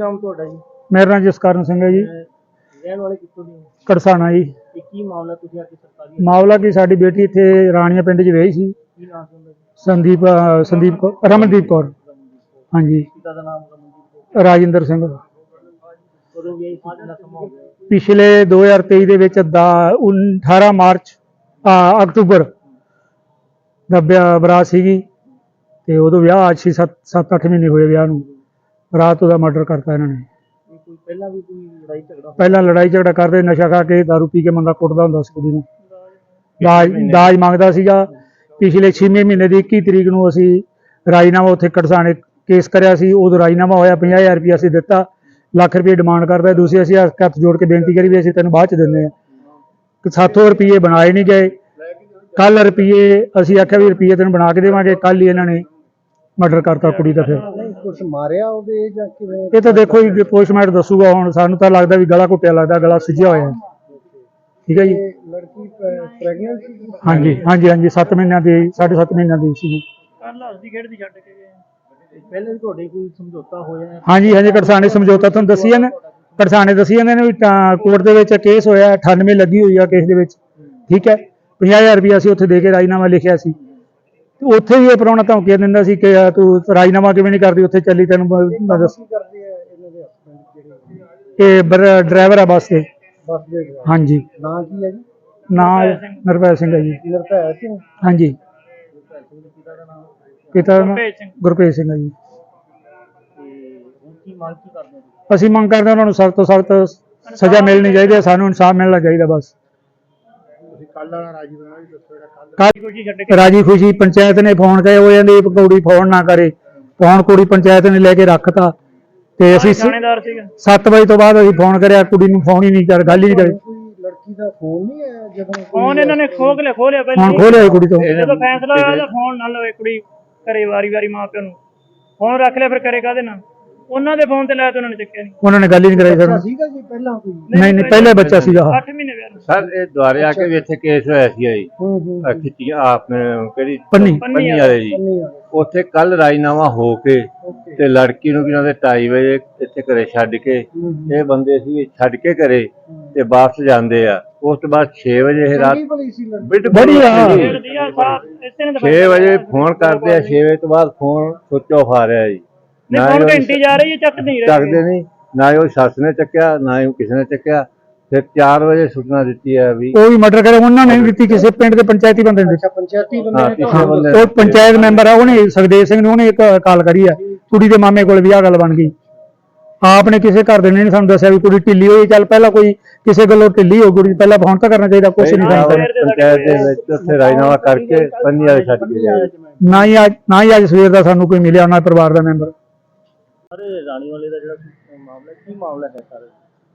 ਨਾਮ ਤੁਹਾਡਾ ਜੀ? ਮੇਰਾ ਨਾਮ ਜਸਕਰਨ ਸਿੰਘ ਹੈ ਜੀ। ਅਹ ਰਹਿਣ ਵਾਲੇ ਕਿੱਥੋਂ ਦੇ ਹੋ? ਕੜਸਾਣਾ ਜੀ। ਤੇ ਕੀ ਮਾਮਲਾ ਤੁਸੀਂ ਅੱਜ ਸਰਕਾਰੀ ਮਾਮਲਾ ਕੀ ਸਾਡੀ ਬੇਟੀ ਇੱਥੇ ਰਾਣੀਆਂ ਪਿੰਡ 'ਚ ਵਿਆਹੀ ਸੀ। ਕੀ ਨਾਮ ਸੀ ਉਹਦਾ ਜੀ? ਸੰਦੀਪ ਅਹ ਸੰਦੀਪ ਕੌਰ ਰਮਨਦੀਪ ਕੌਰ। ਹਾਂਜੀ। ਪਿਤਾ ਦਾ ਨਾਮ ਰਮਨਦੀਪ ਕੌਰ। ਰਾਜਿੰਦਰ ਸਿੰਘ। ਕਦੋਂ ਵੀ ਸੀ? ਕਿੰਨਾ ਸਮਾਂ ਹੋ ਗਿਆ? ਪਿਛਲੇ 2023 ਦੇ ਵਿੱਚ ਦਾ 18 ਮਾਰਚ ਅਕਤੂਬਰ ਦਾ ਵਿਆਹ ਬਰਾਤ ਸੀਗੀ। ਤੇ ਉਦੋਂ ਵਿਆਹ ਅੱਜ ਸੀ 7 8 ਮਹੀਨੇ ਹੋਏ ਵਿਆਹ ਨੂੰ। ਰਾਤ ਉਹਦਾ ਮਰਡਰ ਕਰਤਾ ਇਹਨਾਂ ਨੇ। ਕੋਈ ਪਹਿਲਾਂ ਵੀ ਕੋਈ ਲੜਾਈ ਝਗੜਾ ਹੋਇਆ? ਪਹਿਲਾਂ ਲੜਾਈ ਝਗੜਾ ਕਰਦੇ ਨਸ਼ਾ ਖਾ ਕੇ ਦਾਰੂ ਪੀ ਕੇ ਮੁੰਡਾ ਕੁੱਟਦਾ ਹੁੰਦਾ ਸੀ ਕੁੜੀ ਨੂੰ। ਦਾਜ ਦਾਜ ਮੰਗਦਾ ਸੀਗਾ। ਪਿਛਲੇ 6ਵੇਂ ਮਹੀਨੇ ਦੀ 21 ਤਰੀਕ ਨੂੰ ਅਸੀਂ ਰਾਜੀਨਾਮਾ ਉੱਥੇ ਕੜਸਾਣੇ ਕੇਸ ਕਰਿਆ ਸੀ। ਉਦੋਂ ਰਾਜੀਨਾਮਾ ਹੋਇਆ 50000 ਰੁਪਏ ਅਸੀਂ ਦਿੱਤਾ। ਲੱਖ ਰੁਪਏ ਡਿਮਾਂਡ ਕਰਦਾ। ਦੂਸਰੇ ਅਸੀਂ ਹੱਥ ਜੋੜ ਕੇ ਬੇਨਤੀ ਕਰੀ ਵੀ ਅਸੀਂ ਤੈਨੂੰ ਬਾਅਦ ਚ ਦਿੰਦੇ ਆ ਕਿ 700 ਰੁਪਏ ਬਣਾਏ ਨਹੀਂ ਗਏ। ਕੱਲ ਰੁਪਏ ਅਸੀਂ ਆਖਿਆ ਵੀ ਰੁਪਏ ਤੈਨੂੰ ਬਣਾ ਕੇ ਦੇਵਾਂਗੇ। ਕੱਲ ਹੀ ਇਹਨਾਂ ਨੇ ਮਰਡਰ ਕਰਤਾ ਕੁੜੀ ਦਾ ਫਿਰ। ਕੁਝ ਮਾਰਿਆ ਉਹਦੇ ਜਾਂ ਕਿਵੇਂ? ਇਹ ਤਾਂ ਦੇਖੋ ਜੀ ਪੋਸਟਮਾਰਟਮ ਦੱਸੂਗਾ ਹੁਣ ਸਾਨੂੰ ਤਾਂ ਲੱਗਦਾ ਵੀ ਗਲਾ ਘੁੱਟਿਆ ਲੱਗਦਾ ਗਲਾ ਸੁੱਜਿਆ ਹੋਇਆ। ਹੈ। ਠੀਕ ਹੈ ਜੀ? ਲੜਕੀ ਪ੍ਰੈਗਨੈਂਟ ਸੀ ਹਾਂਜੀ ਹਾਂਜੀ ਹਾਂਜੀ 7 ਮਹੀਨਿਆਂ ਦੀ 7.5 ਮਹੀਨਿਆਂ ਦੀ ਸੀ ਕੱਲ ਹੱਸਦੀ ਖੇਡਦੀ ਛੱਡ ਕੇ ਗਏ। ਪਹਿਲੇ ਵੀ ਤੁਹਾਡੇ ਕੋਈ ਸਮਝੌਤਾ ਹੋਇਆ ਹੈ? ਹਾਂਜੀ ਹਾਂਜੀ ਕੜਸਾਣੇ ਸਮਝੌਤਾ ਤੁਹਾਨੂੰ ਦੱਸੀ ਨੇ। ਕੜਸਾਣੇ ਦੱਸੀ ਜਾਂਦੇ ਨੇ ਵੀ ਕੋਰਟ ਦੇ ਵਿੱਚ ਕੇਸ ਹੋਇਆ 98 ਲੱਗੀ ਹੋਈ ਆ ਕੇਸ ਦੇ ਵਿੱਚ। ਠੀਕ ਹੈ 50000 ਰੁਪਏ ਅਸੀਂ ਉੱਥੇ ਦੇ ਕੇ ਰਾਜੀਨਾਮਾ ਲਿਖਿਆ ਸੀ। ਤੇ ਉੱਥੇ ਵੀ ਇਹ ਪ੍ਰਾਹੁਣਾ ਧਮਕੀਆਂ ਦਿੰਦਾ ਸੀ ਕਿ ਆ ਤੂੰ ਰਾਜੀਨਾਮਾ ਕਿਵੇਂ ਨਹੀਂ ਕਰਦੀ? ਉੱਥੇ ਚੱਲੀ ਤੈਨੂੰ ਬ- ਮੈਂ ਦੱਸ ਕੀ ਕਰਦੇ ਆ ਇਹਨਾਂ ਦੇ ਹਸਬੰਦ ਜਿਹੜੇ ਇਹ ਡਰਾਈਵਰ ਆ ਬੱਸ ਦੇ। driver? ਹਾਂਜੀ। ਨਾਂ ਕੀ ਹੈ ਜੀ? ਨਾਂ ਨਿਰਭੈ ਸਿੰਘ ਹੈ ਜੀ। ਨਿਰਭੈ ਸਿੰਘ? ਹਾਂਜੀ। ਨਿਰਭੈ ਸਿੰਘ ਦੇ ਪਿਤਾ ਦਾ ਨਾਮ ਗੁਰਪ੍ਰੀਤ ਸਿੰਘ ਹੈ ਜੀ? ਅਸੀਂ ਮੰਗ ਕਰਦੇ ਹਾਂ ਉਹਨਾਂ ਨੂੰ ਸਖਤ ਤੋਂ ਸਖਤ ਸਜ਼ਾ ਮਿਲਣੀ ਚਾਹੀਦੀ ਹੈ ਸਾਨੂੰ ਇਨਸਾਫ ਮਿਲਣਾ ਚਾਹੀਦਾ ਬਸ। ਕੱਲ ਵਾਲਾ ਰਾਜੀ ਬਣਾ ਵੀ ਦੱਸੋ ਜਿਹੜਾ ਕੱਲ ਕੱਲ੍ਹ ਖੁਸ਼ੀ ਛੱਡ ਰਾਜੀ ਖੁਸ਼ੀ ਪੰਚਾਇਤ ਨੇ ਫੋਨ ਕਰੇ ਉਹ ਜਾਂਦੀ ਕੁੜੀ ਫੋਨ ਨਾ ਕਰੇ। ਫੋਨ ਕੁੜੀ ਪੰਚਾਇਤ ਨੇ ਲੈ ਕੇ ਰੱਖਤਾ। ਤੇ ਅਸੀਂ ਥਾਣੇਦਾਰ ਸੀਗਾ। 7 ਵਜੇ ਤੋਂ ਬਾਅਦ ਅਸੀਂ ਫੋਨ ਕਰਿਆ ਕੁੜੀ ਨੂੰ ਫੋਨ ਹੀ ਨਹੀਂ ਕਰ ਗੱਲ ਹੀ ਨਹੀਂ ਕਰੇ। ਲੜਕੀ ਦਾ ਫੋਨ ਨਹੀਂ ਆਇਆ ਜਦੋਂ ਫੋਨ ਇਹਨਾਂ ਨੇ ਲਿਆ ਖੋਹ ਲਿਆ ਫੋਨ ਪਹਿਲਾਂ ਖੋਲਿਆ ਕੁੜੀ ਤੋਂ। ਜਦੋਂ ਫੈਸਲਾ ਹੋਇਆ ਤਾਂ ਫੋਨ ਨਾ ਲਵੇ ਕੁੜੀ ਘਰੇ ਵਾਰੀ ਵਾਰੀ ਮਾਂ ਪਿਓ ਨੂੰ। ਫੋਨ ਰੱਖ ਲਿਆ ਫਿਰ ਕਰੇ ਕਾਹਦੇ ਨਾਲ? ਉਹਨਾਂ ਦੇ ਫੋਨ ਤੇ ਲਾਇਆ ਤਾਂ ਉਹਨਾਂ ਨੇ ਚੱਕਿਆ ਨਹੀਂ। ਉਹਨਾਂ ਨੇ ਗੱਲ ਹੀ ਨਹੀਂ ਕਰਾਈ ਸਾਨੂੰ ਸੀਗਾ ਜੀ ਪਹਿਲਾਂ ਕੋਈ? ਨਹੀਂ ਨਹੀਂ ਪਹਿਲੇ ਬੱਚਾ ਸੀਗਾ। ਉਹ। 8 ਮਹੀਨੇ ਵਿਆਹ ਸਰ ਇਹ ਦੁਆਰੇ ਆ ਕੇ ਵੀ ਇੱਥੇ ਕੇਸ ਹੋਇਆ ਸੀ ਜੀ ਹੂੰ ਹੂੰ ਆਹ ਖਿੱਚੀਆਂ ਆਪਣੇ ਕਿਹੜੀ? ਪੰਨੀ। ਪੰਨੀ ਵਾਲੇ। ਜੀ। ਨਹੀਂ ਆ ਉੱਥੇ ਕੱਲ ਰਾਜੀਨਾਮਾ ਹੋ ਕੇ ਓਕੇ। ਤੇ ਲੜਕੀ ਨੂੰ ਕਿਨਾਂ ਦੇ 2:30 ਵਜੇ ਇੱਥੇ ਘਰੇ ਛੱਡ ਕੇ ਇਹ ਬੰਦੇ ਸੀ ਛੱਡ ਕੇ ਘਰੇ ਤੇ ਵਾਪਸ ਜਾਂਦੇ ਆ। ਉਸ ਤੋਂ ਬਾਅਦ 6 ਵਜੇ ਇਹ ਰਾਤ ਚੰਗੀ ਭਲੀ ਸੀ ਲੜਕੀ। ਬਿਲਕੁਲ ਵਧੀਆ। ਜੀ। ਦਿਆ ਸਾਥ ਇਸੇ ਨੇ 6 ਵਜੇ ਫੋਨ ਕਰਦੇ ਆ 6 ਵਜੇ ਤੋਂ ਬਾਅਦ ਫੋਨ ਸੁੱਚ ਆਫ ਆ ਰਿਹਾ ਜੀ। ਨਹੀਂ ਫੋਨ ਘੰਟੀ ਜਾ ਰਹੀ ਹੈ ਚੱਕ ਨਹੀਂ ਰਹੀ। ਚੱਕਦੇ ਨਹੀਂ ਨਾ ਹੀ ਉਹ ਸੱਸ ਨੇ ਚੱਕਿਆ ਨਾ ਹੀ ਉਹ ਕਿਸੇ ਨੇ ਚੱਕਿਆ। ਫਿਰ 4 ਵਜੇ ਸੂਚਨਾ ਦਿੱਤੀ ਹੈ ਵੀ ਉਹ ਵੀ ਮਰਡਰ ਕਰੇ ਉਹਨਾਂ ਨੇ ਨਹੀਂ ਦਿੱਤੀ ਕਿਸੇ ਪਿੰਡ ਦੇ ਪੰਚਾਇਤੀ ਬੰਦੇ ਨੇ ਅੱਛਾ ਪੰਚਾਇਤੀ ਬੰਦੇ ਨੇ ਉਹ ਪੰਚਾਇਤ ਮੈਂਬਰ ਆ ਉਹਨੇ ਸੁਖਦੇਵ ਸਿੰਘ ਨੇ ਉਹਨੇ ਇੱਕ ਕਾਲ ਕਰੀ ਆ ਕੁੜੀ ਦੇ ਮਾਮੇ ਕੋਲ ਵੀ ਆ ਗੱਲ ਬਣ ਗਈ। ਆਪ ਨੇ ਕਿਸੇ ਘਰ ਦੇ ਨੇ ਨੀ ਸਾਨੂੰ ਦੱਸਿਆ ਵੀ ਕੁੜੀ ਢਿੱਲੀ ਹੋਈ ਚੱਲ ਪਹਿਲਾਂ ਕੋਈ ਕਿਸੇ ਗੱਲੋਂ ਢਿੱਲੀ ਹੋ ਕੁੜੀ ਪਹਿਲਾਂ ਫੋਨ ਤਾਂ ਕਰਨਾ ਚਾਹੀਦਾ ਕੁਛ ਨਹੀਂ ਕਰਿਆ। ਪੰਚਾਇਤ ਦੇ ਵਿੱਚ ਉੱਥੇ ਰਾਜਨਾਮਾ ਕਰਕੇ ਪੰਨੀ ਵਾਲੇ ਛੱਡ ਕੇ ਗਏ। ਨਾ ਹੀ ਅੱਜ ਨਾ ਹੀ ਅੱਜ ਸਵੇਰ ਦਾ ਸਾਨੂੰ ਕੋਈ ਮਿਲਿਆ ਉਹਨਾਂ ਪਰਿਵਾਰ ਦਾ ਮੈਂਬਰ। ਸਾਰੇ ਰਾਣੀ ਵਾਲੇ ਦਾ ਜਿਹੜਾ ਮਾਮਲਾ ਕੀ ਮਾਮਲਾ ਹੈ ਸਰ?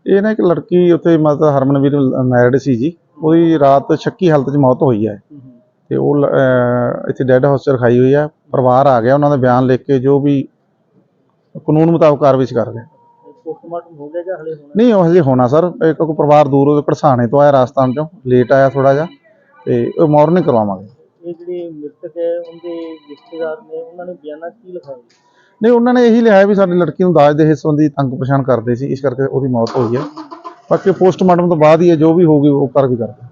ਇਹ ਨਾ ਇੱਕ ਲੜਕੀ ਉੱਥੇ ਮਤਲਬ ਹਰਮਨਵੀਰ ਮੈਰਿਡ ਸੀ ਜੀ। ਉਹਦੀ ਰਾਤ ਸ਼ੱਕੀ ਹਾਲਤ 'ਚ ਮੌਤ ਹੋਈ ਹੈ। ਤੇ ਉਹ ਅਹ ਇੱਥੇ ਡੈੱਡ ਹਾਊਸ 'ਚ ਰਖਾਈ ਹੋਈ ਹੈ ਪਰਿਵਾਰ ਆ ਗਿਆ ਉਹਨਾਂ ਦਾ ਬਿਆਨ ਲਿਖ ਕੇ ਜੋ ਵੀ ਕਾਨੂੰਨ ਮੁਤਾਬਕ ਕਾਰਵਾਈ ਕਰ ਰਹੇ। ਪੋਸਟਮਾਰਟਮ ਹੋ ਗਿਆ ਜਾਂ ਹਲੇ ਹੋਣਾ? ਨਹੀਂ ਉਹ ਹਜੇ ਹੋਣਾ ਸਰ। ਇਹ ਕਿਉਂਕਿ ਪਰਿਵਾਰ ਦੂਰ ਪਰਸਾਣੇ ਤੋਂ ਆਇਆ ਰਾਜਸਥਾਨ ਚੋਂ। ਲੇਟ ਆਇਆ ਥੋੜਾ ਜਿਹਾ। ਤੇ ਉਹ ਮਾਰਨਿੰਗ ਕਰਵਾਵਾਂਗੇ। ਇਹ ਜਿਹੜੇ ਮ੍ਰਿਤਕ ਹੈ ਉਹਦੇ ਰਿਸ਼ਤੇਦਾਰ ਨੇ ਉਹਨਾਂ ਨੇ ਬਿਆਨਾਂ 'ਚ ਕੀ ਲਿਖਾਇਆ? ਨਹੀਂ, ਉਹਨਾਂ ਨੇ ਇਹੀ ਲਿਆ ਵੀ ਸਾਡੀ ਲੜਕੀ ਨੂੰ ਦਾਜ ਦੇ ਸੰਬੰਧੀ ਤੰਗ ਪਛਾਣ ਕਰਦੇ ਸੀ, ਇਸ ਕਰਕੇ ਉਹਦੀ ਮੌਤ ਹੋਈ ਹੈ। ਬਾਕੀ ਪੋਸਟਮਾਰਟਮ ਤੋਂ ਬਾਅਦ ਹੀ ਹੈ ਜੋ ਵੀ ਹੋਊਗੀ, ਉਹ ਕਰ ਵੀ ਕਰਦੇ